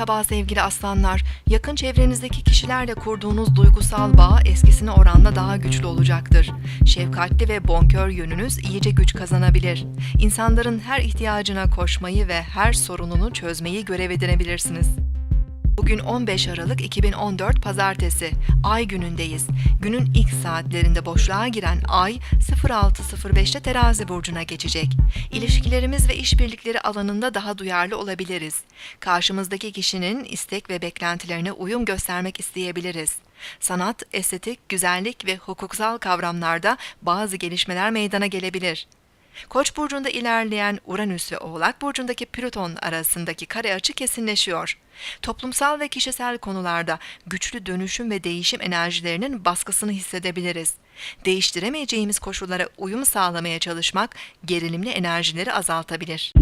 Merhaba sevgili aslanlar. Yakın çevrenizdeki kişilerle kurduğunuz duygusal bağ eskisine oranla daha güçlü olacaktır. Şefkatli ve bonkör yönünüz iyice güç kazanabilir. İnsanların her ihtiyacına koşmayı ve her sorununu çözmeyi görev edinebilirsiniz. Bugün 15 Aralık 2014 Pazartesi. Ay günündeyiz. Günün ilk saatlerinde boşluğa giren Ay 06.05'te Terazi burcuna geçecek. İlişkilerimiz ve işbirlikleri alanında daha duyarlı olabiliriz. Karşımızdaki kişinin istek ve beklentilerine uyum göstermek isteyebiliriz. Sanat, estetik, güzellik ve hukuksal kavramlarda bazı gelişmeler meydana gelebilir. Koç burcunda ilerleyen Uranüs ve Oğlak burcundaki Plüton arasındaki kare açı kesinleşiyor. Toplumsal ve kişisel konularda güçlü dönüşüm ve değişim enerjilerinin baskısını hissedebiliriz. Değiştiremeyeceğimiz koşullara uyum sağlamaya çalışmak gerilimli enerjileri azaltabilir.